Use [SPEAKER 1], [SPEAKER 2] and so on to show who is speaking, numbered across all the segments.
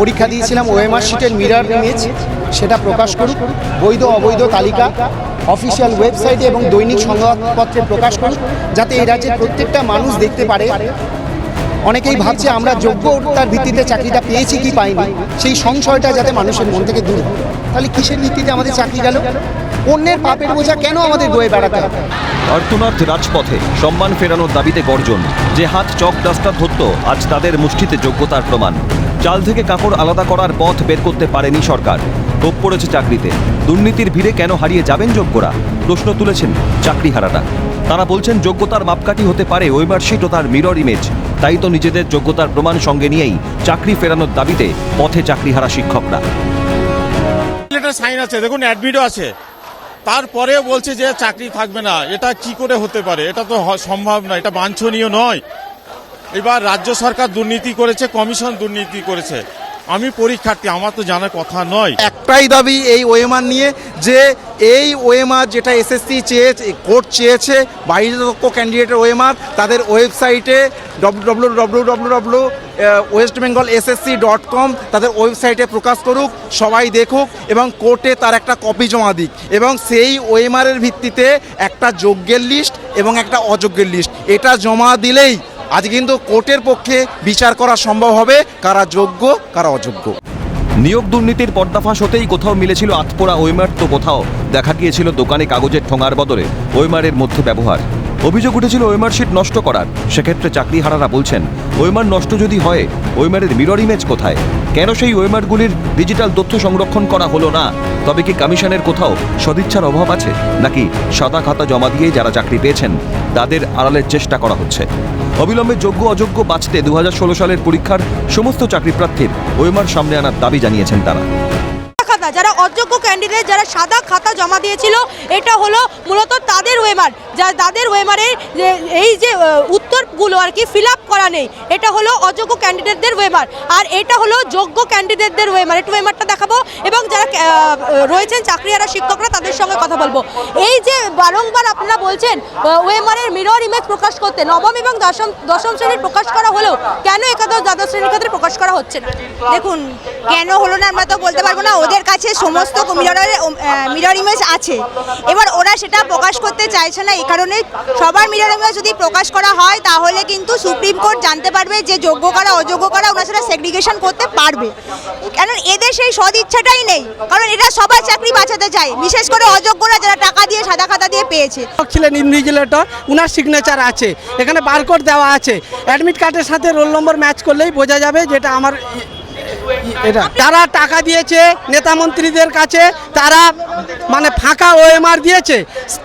[SPEAKER 1] পরীক্ষা দিয়েছিলাম ওএমআর শিটের মিরার ইমেজ সেটা প্রকাশ করুক। বৈধ, অবৈধ তালিকা অফিসিয়াল ওয়েবসাইটে এবং দৈনিক সংবাদপত্রে প্রকাশ করুক, যাতে এই রাজ্যের প্রত্যেকটা মানুষ দেখতে পারে। অনেকেই ভাবছে আমরা যোগ্যতার ভিত্তিতে চাকরিটা পেয়েছি কি পাইনি, সেই সংশয়টা যাতে মানুষের মন থেকে দূর তাহলে কিসের ভিত্তিতে আমাদের চাকরি গেল? অন্যের পাপের বোঝা কেন আমাদের বয়ে বেড়াতে হবে?
[SPEAKER 2] রাজপথে সম্মান ফেরানোর দাবিতে গর্জন, যে হাত চক ডাস্টার ধরত, আজ তাদের মুষ্টিতে যোগ্যতার প্রমাণ। চাল থেকে কাপড় আলাদা করার পথ বের করতে পারেনি সরকার। কোপ পড়েছে চাকরিতে। দুর্নীতির ভিড়ে কেন হারিয়ে যাবেন যোগ্যরা? প্রশ্ন তুলেছেন চাকরি হারাটা তারা বলছেন, যোগ্যতার মাপকাঠি হতে পারে ওয়েমার্কশিট ও তার মিরর ইমেজ তাই তো নিজেদের যোগ্যতার প্রমাণ সঙ্গে নিয়েই চাকরি ফেরানোর দাবিতে পথে চাকরি হারা শিক্ষকরা
[SPEAKER 3] সাইন আছে, দেখুন অ্যাডমিটও আছে। তারপরেও বলছে যে চাকরি থাকবে না। এটা কি করে হতে পারে? এটা তো সম্ভব নয় এটা বাঞ্ছনীয় নয়। এবার রাজ্য সরকার দুর্নীতি করেছে, কমিশন দুর্নীতি করেছে। আমি পরীক্ষার্থী, আমার তো জানার কথা নয়।
[SPEAKER 4] একটাই দাবি এই ওএমআর নিয়ে, যে এই ওএমআর যেটা এসএসসি চেয়েছে কোর্ট চেয়েছে বাইরের ক্যান্ডিডেটের ওএমআর, তাদের ওয়েবসাইটে W W W West Bengal SSC dot com তাদের ওয়েবসাইটে প্রকাশ করুক, সবাই দেখুক, এবং কোর্টে তার একটা কপি জমা দিক। এবং সেই ওএমআরের ভিত্তিতে একটা যোগ্যের লিস্ট এবং একটা অযোগ্যের লিস্ট এটা জমা দিলেই আজ কিন্তু কোর্টের পক্ষে বিচার করা সম্ভব হবে, কারা যোগ্য, কারা অযোগ্য।
[SPEAKER 2] নিয়োগ দুর্নীতির পর্দাফাঁস হতেই কোথাও মিলেছিল আতপোড়া ওয়েমার, তো কোথাও দেখা গিয়েছিল দোকানে কাগজের ঠোঙার বদলে ওয়েমারের মধ্যে ব্যবহার। অভিযোগ উঠেছিল ওয়েমার শিট নষ্ট করার, সেক্ষেত্রে চাকরিহারারা বলছেন, ওয়েমার নষ্ট যদি হয়, ওয়েমারের মিরর ইমেজ কোথায়? কেন সেই ওয়েমারগুলির ডিজিটাল তথ্য সংরক্ষণ করা হলো না? তবে কি কমিশনের কোথাও সদিচ্ছার অভাব আছে? নাকি সাদা খাতা জমা দিয়ে যারা চাকরি পেয়েছেন, তাদের আড়ালের চেষ্টা করা হচ্ছে? অবিলম্বে যোগ্য অযোগ্য বাঁচতে দু হাজার ষোলো সালের পরীক্ষার সমস্ত চাকরি প্রার্থীর ওয়েমার সামনে আনার দাবি জানিয়েছেন তারা।
[SPEAKER 5] খাতা যারা অযোগ্য ক্যান্ডিডেট যারা সাদা খাতা জমা দিয়েছিল, এটা হলো মূলত তাদের ওয়েমার। যা তাদের ওয়েমারের এই যে উত্তরগুলো আর কি ফিল করা নেই, এটা হলো অযোগ্য ক্যান্ডিডেটদের ওয়েমার। আর এটা হলো যোগ্য ক্যান্ডিডেটদের ওয়েমার। একটু ওয়েমারটা দেখাবো। এবং রয়েছেন চাকরিহারা শিক্ষকরা, তাদের সঙ্গে কথা বলব। এই যে বারংবার আপনারা বলছেন ওয়েমারের মিরর ইমেজ প্রকাশ করতে, নবম এবং দশম দশম শ্রেণির প্রকাশ করা হলেও কেন একাদশ দ্বাদশ শ্রেণির ক্ষেত্রে প্রকাশ করা হচ্ছে না?
[SPEAKER 6] দেখুন, কেন হলো না আমরা তো বলতে পারব না, ওদের কাছে সমস্ত মিররের মিরর ইমেজ আছে। এবার ওরা সেটা প্রকাশ করতে চাইছে না, এই কারণে সবার মিরর ইমেজ যদি প্রকাশ করা হয়, তাহলে কিন্তু সুপ্রিম কোর্ট জানতে পারবে যে যোগ্য কারা, অযোগ্য কারা, ওরা সেটা সেগ্রিগেশন করতে পারবে। কারণ এদের সেই সদ ইচ্ছাটাই নেই। কারণ এরা সবাই চাকরি বাঁচাতে চায়, বিশেষ করে অযোগ্যরা যারা টাকা দিয়ে, সাদা খাতা দিয়ে পেয়েছে।
[SPEAKER 7] ছিলেন ইনভিজিলেটর, উনার সিগনেচার আছে। এখানে বারকোড দেওয়া আছে। অ্যাডমিট কার্ডের সাথে রোল নম্বর ম্যাচ করলেই বোঝা যাবে যেটা আমার এটা। তারা টাকা দিয়েছে নেতা মন্ত্রীদের কাছে, তারা মানে ফাঁকা ওএমআর দিয়েছে।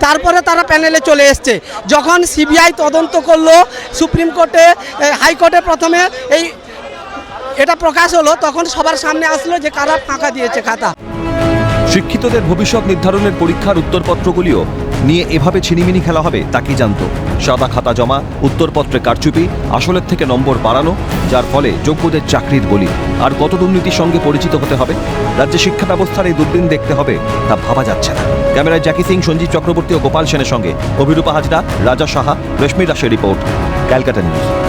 [SPEAKER 7] তারপরে তারা প্যানেলে চলে এসছে। যখন সিবিআই তদন্ত করল, সুপ্রিম কোর্টে হাইকোর্টে প্রথমে এই, এটা প্রকাশ হলো, তখন সবার সামনে আসলো যে কারা ফাঁকা দিয়েছে খাতা।
[SPEAKER 2] শিক্ষিতদের ভবিষ্যৎ নির্ধারণের পরীক্ষার উত্তরপত্রগুলিও নিয়ে এভাবে ছিনিমিনি খেলা হবে, তা কি জানতো? সাদা খাতা জমা, উত্তরপত্রে কারচুপি, আসলের থেকে নম্বর বাড়ানো, যার ফলে যোগ্যদের চাকরির বলি। আর কত দুর্নীতির সঙ্গে পরিচিত হতে হবে? রাজ্যে শিক্ষা ব্যবস্থার এই দুর্দিন দেখতে হবে, তা ভাবা যাচ্ছে না। ক্যামেরায় জ্যাকি সিং, সঞ্জীব চক্রবর্তী ও গোপাল সেনের সঙ্গে। অভিরূপা হাজরা, রাজা সাহা, রেশমি দাসের রিপোর্ট। ক্যালকাটা নিউজ।